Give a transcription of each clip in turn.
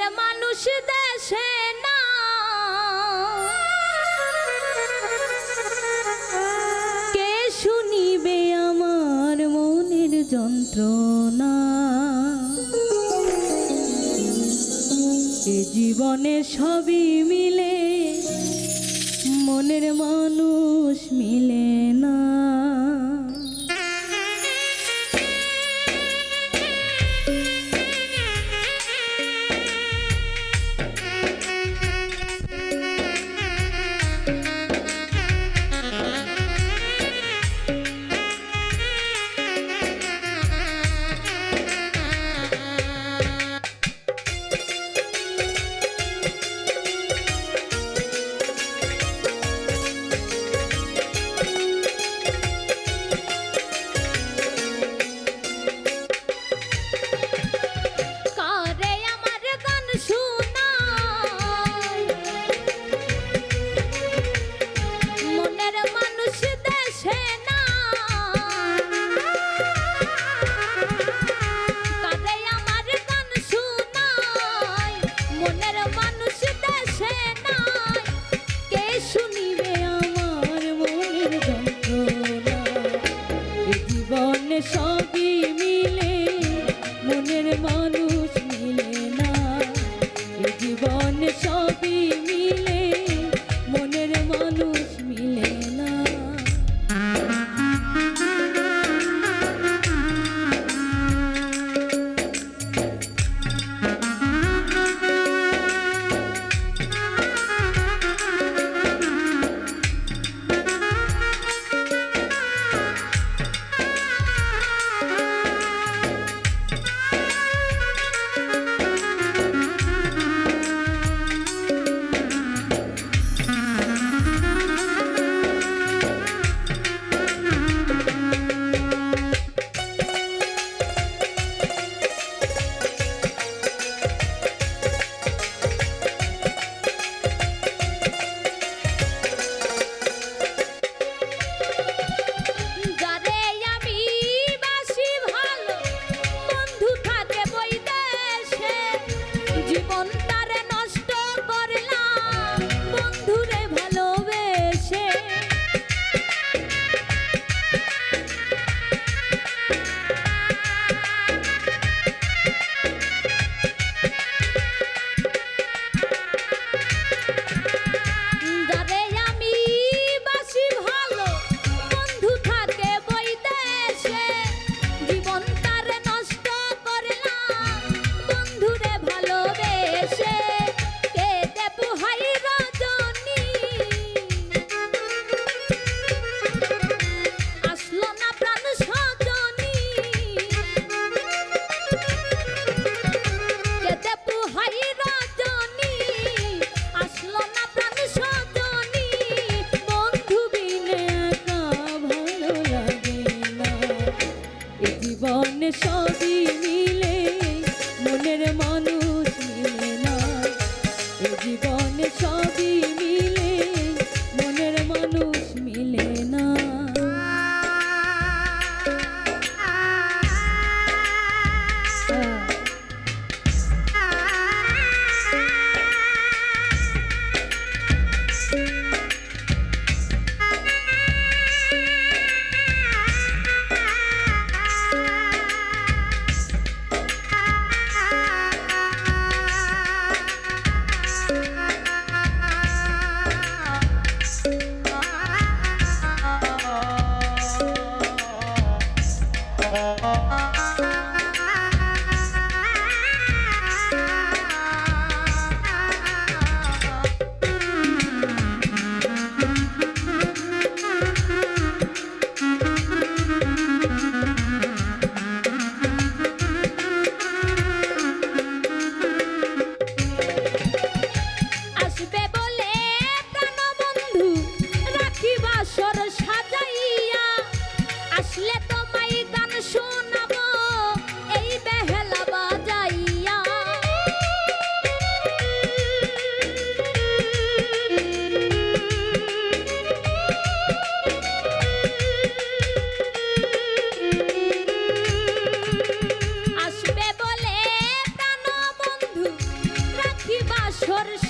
দেশের মানুষ দেশে না। কে শুনিবে আমার মনের যন্ত্রণা? এ জীবনে সবই মিলে মনের মানুষ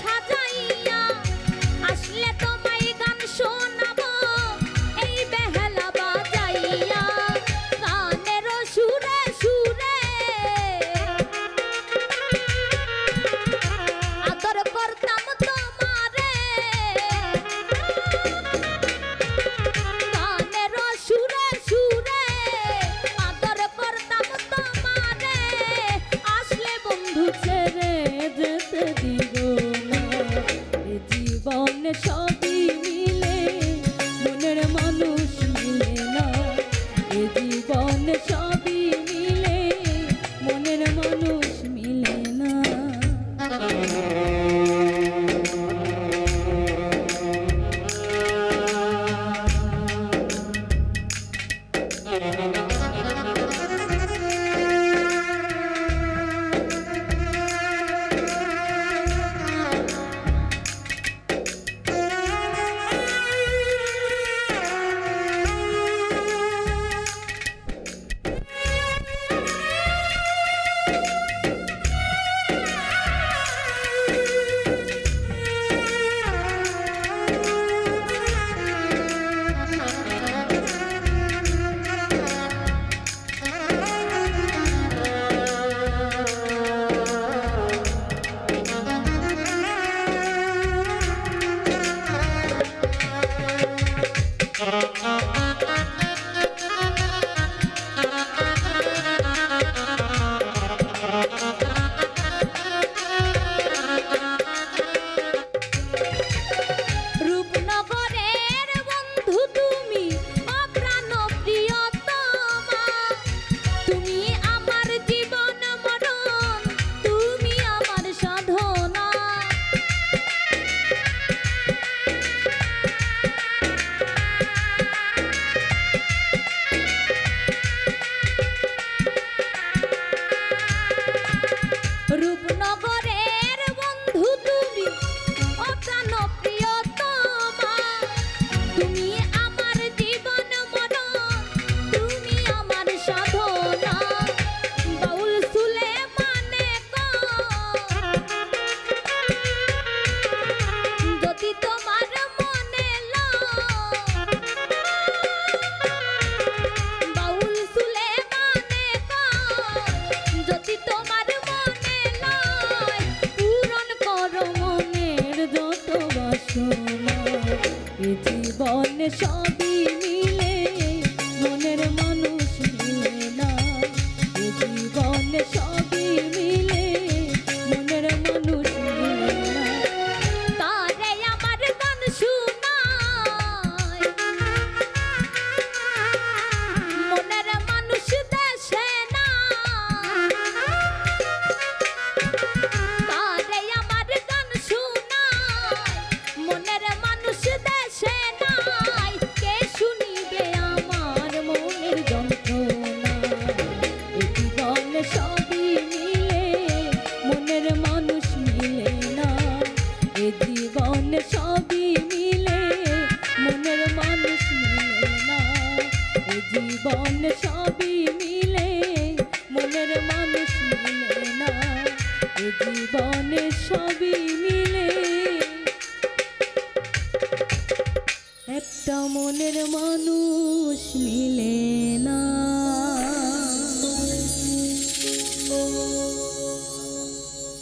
সাজা Fatima. সবই সবই মিলে। একটা মনের মানুষ মিলে।